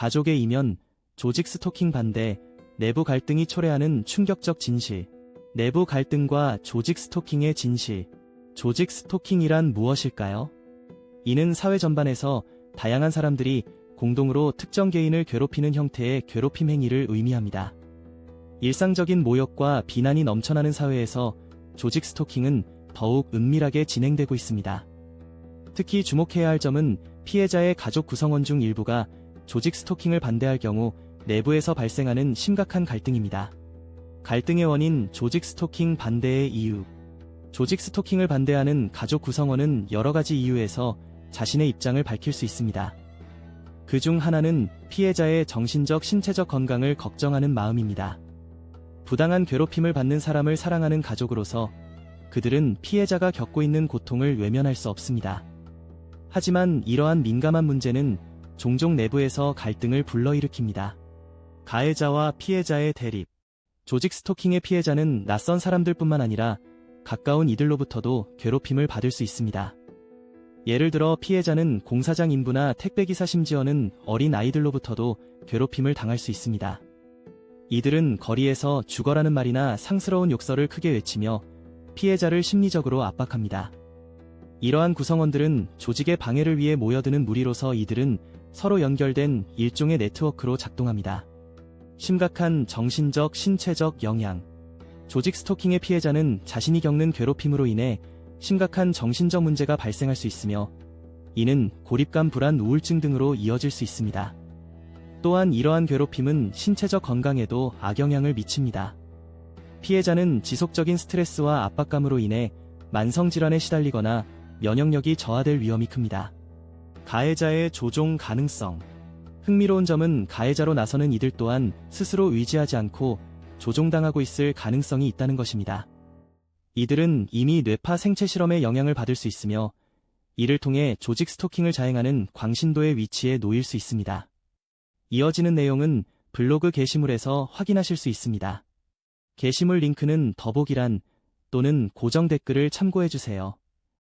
가족의 이면, 조직 스토킹 반대, 내부 갈등이 초래하는 충격적 진실. 내부 갈등과 조직 스토킹의 진실. 조직 스토킹이란 무엇일까요? 이는 사회 전반에서 다양한 사람들이 공동으로 특정 개인을 괴롭히는 형태의 괴롭힘 행위를 의미합니다. 일상적인 모욕과 비난이 넘쳐나는 사회에서 조직 스토킹은 더욱 은밀하게 진행되고 있습니다. 특히 주목해야 할 점은 피해자의 가족 구성원 중 일부가 조직 스토킹을 반대할 경우 내부에서 발생하는 심각한 갈등입니다. 갈등의 원인 조직 스토킹 반대의 이유 조직 스토킹을 반대하는 가족 구성원은 여러 가지 이유에서 자신의 입장을 밝힐 수 있습니다. 그 중 하나는 피해자의 정신적, 신체적 건강을 걱정하는 마음입니다. 부당한 괴롭힘을 받는 사람을 사랑하는 가족으로서 그들은 피해자가 겪고 있는 고통을 외면할 수 없습니다. 하지만 이러한 민감한 문제는 종종 내부에서 갈등을 불러일으킵니다. 가해자와 피해자의 대립. 조직 스토킹의 피해자는 낯선 사람들뿐만 아니라 가까운 이들로부터도 괴롭힘을 받을 수 있습니다. 예를 들어 피해자는 공사장 인부나 택배기사 심지어는 어린 아이들로부터도 괴롭힘을 당할 수 있습니다. 이들은 거리에서 죽어라는 말이나 상스러운 욕설을 크게 외치며 피해자를 심리적으로 압박합니다. 이러한 구성원들은 조직의 방해를 위해 모여드는 무리로서 이들은 서로 연결된 일종의 네트워크로 작동합니다. 심각한 정신적, 신체적 영향. 조직 스토킹의 피해자는 자신이 겪는 괴롭힘으로 인해 심각한 정신적 문제가 발생할 수 있으며 이는 고립감, 불안, 우울증 등으로 이어질 수 있습니다. 또한 이러한 괴롭힘은 신체적 건강에도 악영향을 미칩니다. 피해자는 지속적인 스트레스와 압박감으로 인해 만성질환에 시달리거나 면역력이 저하될 위험이 큽니다. 가해자의 조종 가능성. 흥미로운 점은 가해자로 나서는 이들 또한 스스로 의지하지 않고 조종당하고 있을 가능성이 있다는 것입니다. 이들은 이미 뇌파 생체 실험에 영향을 받을 수 있으며 이를 통해 조직 스토킹을 자행하는 광신도의 위치에 놓일 수 있습니다. 이어지는 내용은 블로그 게시물에서 확인하실 수 있습니다. 게시물 링크는 더보기란 또는 고정 댓글을 참고해주세요.